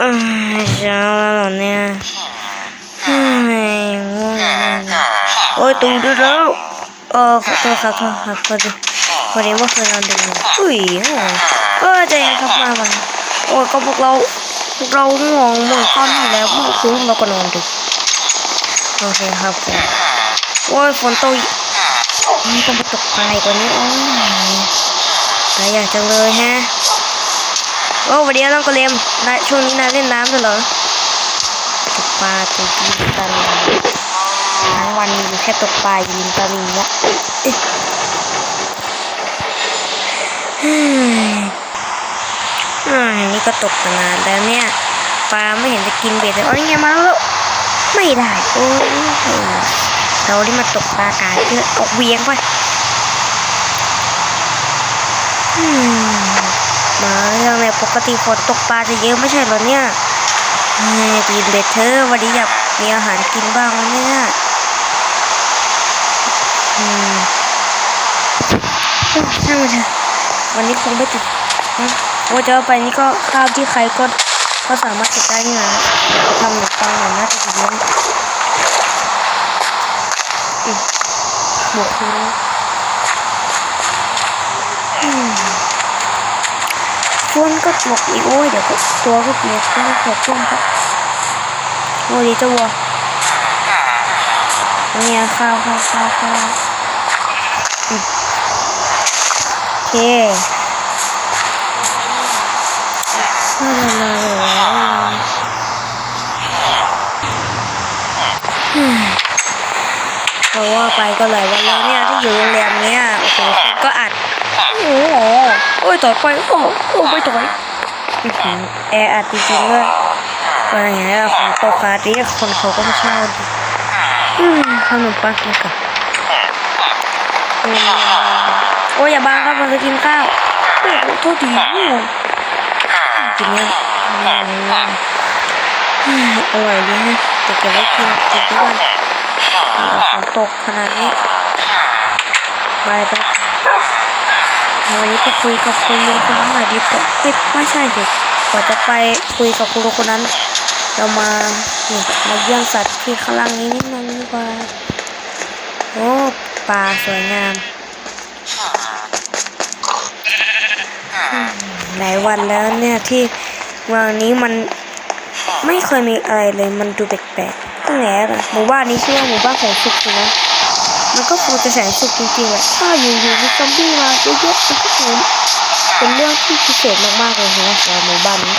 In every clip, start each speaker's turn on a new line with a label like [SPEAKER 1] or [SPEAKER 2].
[SPEAKER 1] อ่าเช้าแล้วเหรอเนี่ยเฮ้ยง่วงโอ้ยตื่นได้แล้วเออขอโทษครับขอโทษครับพอดีพอดีว่าเคืนอนดึกอุ้ยเออใจเย็นครับมามาโอ้ยก็พวกเราพวกเราง่วงเหมือนก้อนอยู่แล้วพวกคุณเราก็นอนดึกโอเคครับโอ้ยฝนตกอีกนี่ต้องไปตกปลาอีกว่านี้โอ้ยปลาอยากจังเลยฮะ โอ้วันนี้น้องกระเลมนายช่วงนี้นายเล่นน้ำด้วยเหรอตกปลาตกยิงตะลิงทั้งวันอยู่แค่ตกปลายิงตะลิงละเอ๊ะเฮ้ยอ่านี่ก็ตกมานานแล้วเนี่ยปลาไม่เห็นจะกินเบ็ดเลยอ๋อนี่ไงมาแล้วไม่ได้โอ้ยเราที่มาตกปลากายเพื่อออกเวียงไปอืม มาเรื่องในปกติฝนตกปลาจะเยอะไม่ใช่หรอเนี่ยเฮ้ยกินเบ็ดเธอะวันนี้อยากมีอาหารกินบ้างเนี่ยอืมเอ้ยช่างมันเถอะวันนี้คงไม่ติดนะว่าจะาไปนี่ก็ข้าวที่ใครก็ก็สามารถเก็บได้นี่นะทำหนึ่งปังหน่อยน่าจะดีนะอืมหมวกคืออืม ฝนก็ตกอีกโอ้ยเดี๋ยวตัวก็เปียกก็ตกช่วงครับโอ้ดีจ้าวัวเนี่ยข้าวข้าวข้าวข้าวโอเคลาลาลาลาอืมเพราะว่าไปก็หลายวันแล้วเนี่ยที่อยู่โรงแรมเนี้ยโอ้โหก็อัดโอ้โห อ้ยต่อยไปโอ้โหโอ้ไม่ต่อยอื้อหือแออัดจริงๆเลยว่าไงอะฝนตกฟ้าดีคนเขาก็ไม่ชอบดิอืมขนมปังกินกับอืมโอ้ยอย่าบังครับมันจะกินข้าวโอ้โหโทษทีอืมกินเนี่ยอืมอร่อยดีฮะแต่เก็บไว้กินกินทุกวันฝนตกขนาดนี้ไปไป วันนี้จะคุยกับคุณลุงคนนั้นหน่อยดีกว่าไม่ใช่สิก่อนจะไปคุยกับคุณลุงคนนั้น เรามาเนี่ยมาเยี่ยมสัตว์ที่ข้างล่างนี้นิดนึงดีกว่าโอ้ปลาสวยงามหลายวันแล้วเนี่ยที่เมืองนี้มันไม่เคยมีอะไรเลยมันดูแปลกๆตั้งแต่หมู่บ้านนี้ชื่อว่าหมู่บ้านของสุขสินะ มันก็คงจะแสนสุขจริงๆแหละถ้าอยู่ๆมีซอมบี้มาเยอะๆมันก็คงเป็นเรื่องที่พิเศษมากๆเลยนะสำหรับหมู่บ้านนี้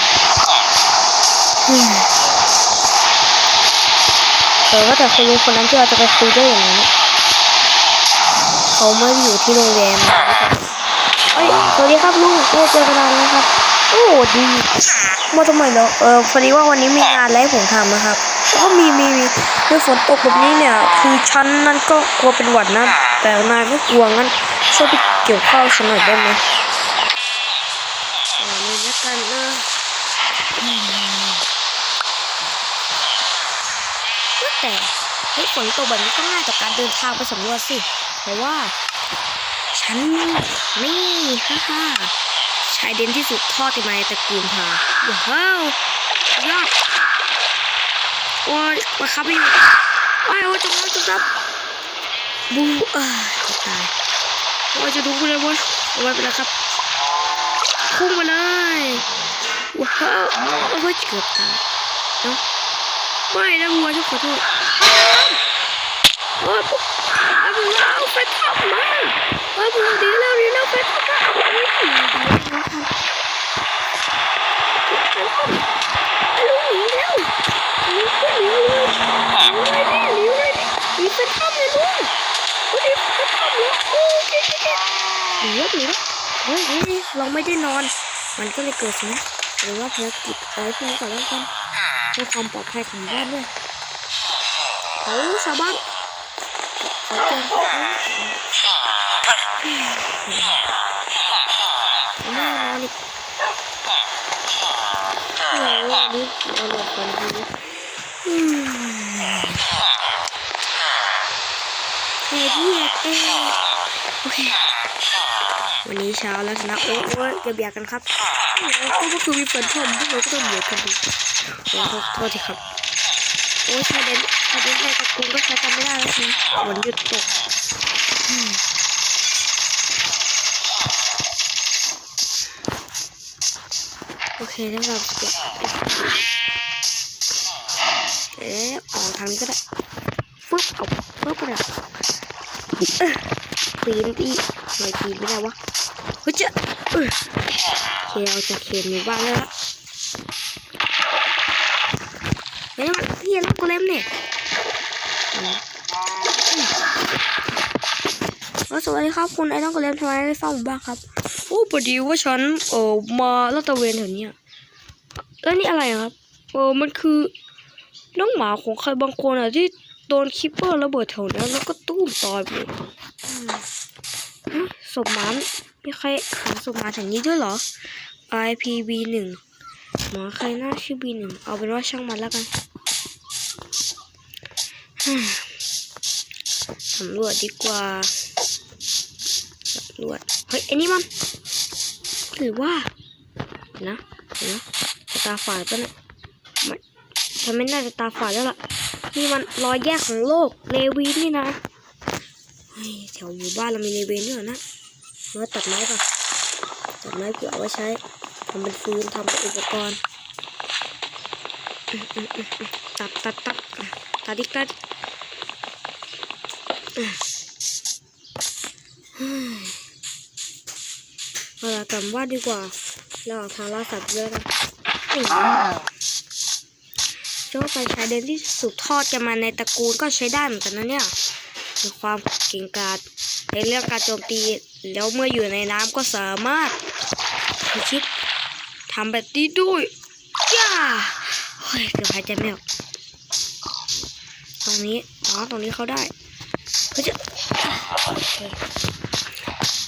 [SPEAKER 1] อืมเออว่าแต่คุณลุงคนนั้นที่เราจะไปคุยด้วยอย่างนี้เขาไม่อยู่ที่โรงแรมนะเอ้ยสวัสดีครับลุงเออเจอกันนานแล้วครับ โอ้ดีมาทำไมเหรอเออพอดีว่าวันนี้มีงานอะไรให้ผมทำนะครับ ก็มีมีมีด้วยฝนตกแบบนี้เนี่ย คือฉันนั่นก็กลัวเป็นหวัดนะ แต่นายก็กลัวงั้นช่วยไปเกี่ยวข้าวฉันหน่อยได้ไหมเออนี่แล้วกันนะแต่เฮ้ยฝนตกแบบนี้ก็ง่ายต่อการเดินทางไปสำรวจสิเพราะว่า ฉันนี่ฮ่าฮ่าชายเด่นที่สุดทอดติมาตระกูลพาว้าวยอด โอ้ยมาครับไม่อยู่โอ้ยโอ้ยจงรับจงรับบูเอ่าตายโอ้ยจะดูกูเลยเว้ยเอาไว้ไปแล้วครับพุ่งมาเลยว้าวโอ้ยเกือบตายเนาะไม่นะบัวฉันขอโทษโอ้ยบเอาบัวเอาไปทำมาเอาบัวดีแล้วดีแล้วไปทำมาโอ้ยดีแล้วลุงหนีแล้วหนีก็หนีเลยหนีเลยดิหนีเลย ดิหนีไปทำเลยลุงโอ้ยไปทำแล้วโอเคโอเคหนีแล้วหนีแล้วเฮ้ยเฮ้ยเราไม่ได้นอน มันก็เลยเกิดสินะหรือว่าภารกิจอะไรพวกนี้ก่อนแล้วกันเพื่อความปลอดภัยของบ้านด้วยเขาชาวบ้านเขาเจอเขาไม่นอนอีกโอ้โหนี่เราหลับกันดีอืม เฮ้ยเอ๊ะโอเควันนี้เช้าแล้วนะโอ้โอ้ยเบียดกันครับโอ้ก็คือมีเปิดท่อมพวกเราก็ต้องเบียดกันดิโอ้โทษโทษทีครับโอ้ยชาเดนชาเดนในตระกูก็ใช้กันไม่ได้แล้วสิฝนหยุดตกโอเคแล้วเราเก็บเอ๊ะออกทางนี้ก็ได้ฟึ๊บเอาฟึ๊บไปเลยเอ้ย ปีนอีทำไมปีนไม่ได้วะเฮ้ยเจ้าเอ้ยโอเคเอาจากเขียนหมู่บ้านแล้วละเฮ้ยมันพี่ลูกกูเล่มเนี่ยอืมอืมแล้วสวัสดีครับคุณไอ้น้องกูเล่มทำไมได้เฝ้าหมู่บ้านครับโอ้พอดีว่าฉันเออมาลาดตระเวนแถวนี้แล้วนี่อะไรครับเออมันคือน้องหมาของใครบางคนอะที่ โดนคิปเปอร์ระเบิดแถวนั้นแล้วก็ตุ้มตายไปเลยอืมฮะศพหมามีใครหาศพหมาแถวนี้ด้วยเหรอ IPB หนึ่งหมาใครหน้าชื่อ B หนึ่งเอาเป็นว่าช่างมันแล้วกันสำรวจดีกว่าสำรวจเฮ้ยอ้นี่มันหรือว่านะเดี๋ยวนะตาฝาดปะเนี่ยไม่ฉันไม่น่าจะตาฝาดแล้วล่ะ นี่มันรอยแยกของโลกเลวีนี่นะแถวหมู่บ้านเรามีเลวีนด้วยเหรอนะเราตัดไม้ก่อนตัดไม้เผื่อเอาไว้ใช้ทำเป็นฟืนทำเป็นอุปกรณ์ตัดตัดตัดตัดดิตัดเฮ้ยเอาละกลับว่าดีกว่าเราทางล่าสัตว์เยอะนะ เจ้าไฟชายเดนที่สืบทอดกันมาในตระกูลก็ใช้ได้เหมือนกันนะเนี่ยมีความเก่งกาจในเรื่องการโจมตีแล้วเมื่ออยู่ในน้ำก็สามารถพิชิตทำแบบนี้ด้วยย่าเฮ้ยเกือบหายใจไม่ออกตรงนี้อ๋อตรงนี้เขาได้เฮ้ยจะ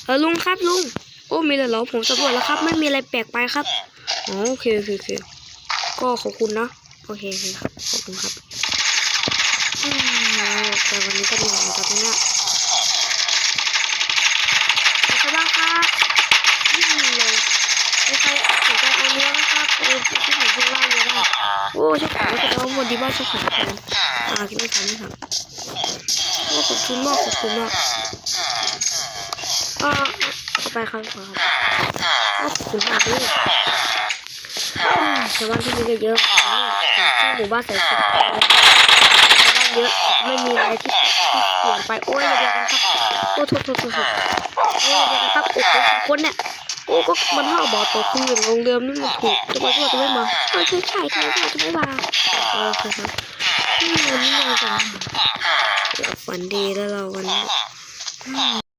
[SPEAKER 1] เออลุงครับลุงโอ้มีเลยเหรอผมสำรวจแล้วครับ ไม่มีอะไรแปลกไปครับอ๋อโอเคโอเคโอเคก็ขอบคุณนะ โอเคครับ ขอบคุณครับแต่วันนี้ก็มีเหมือนกันนะเนี่ยขอบคุณมากครับนี่เลยไม่ใครสนใจเอาเนื้อนะครับเออที่ผมพูดว่าเยอะได้โอ้ช่ค่ะก็จะเอาหมดดีบ้านใช่ค่ะทุกคนอ่ากินไม่ทันไม่ทันโอ้ขอบคุณมากขอบคุณมากอ่าเอาไปครับขอบคุณครับโอ้อบคุณมากเลย ชาวบ้านที่นี่ก็เยอะที่หมู่บ้านใส่สุดชาวบ้านเยอะไม่มีอะไรที่เปลี่ยนไปโอ้ยเดียวกันครับโอ้โทษโทษโทษโทษโอ้ยเดียวกันครับโอ้โหคนเนี่ยโอ้ก็มันห้าบาทต่อคืนโรงเรียนนี่มันถูกทำไมวกเราจะไม่มาเออใช่ใช่ทำไมพวกเราจะไม่มาโอเคครับอืมวันนี้เราจะวฝันดีแล้วเราวันนี้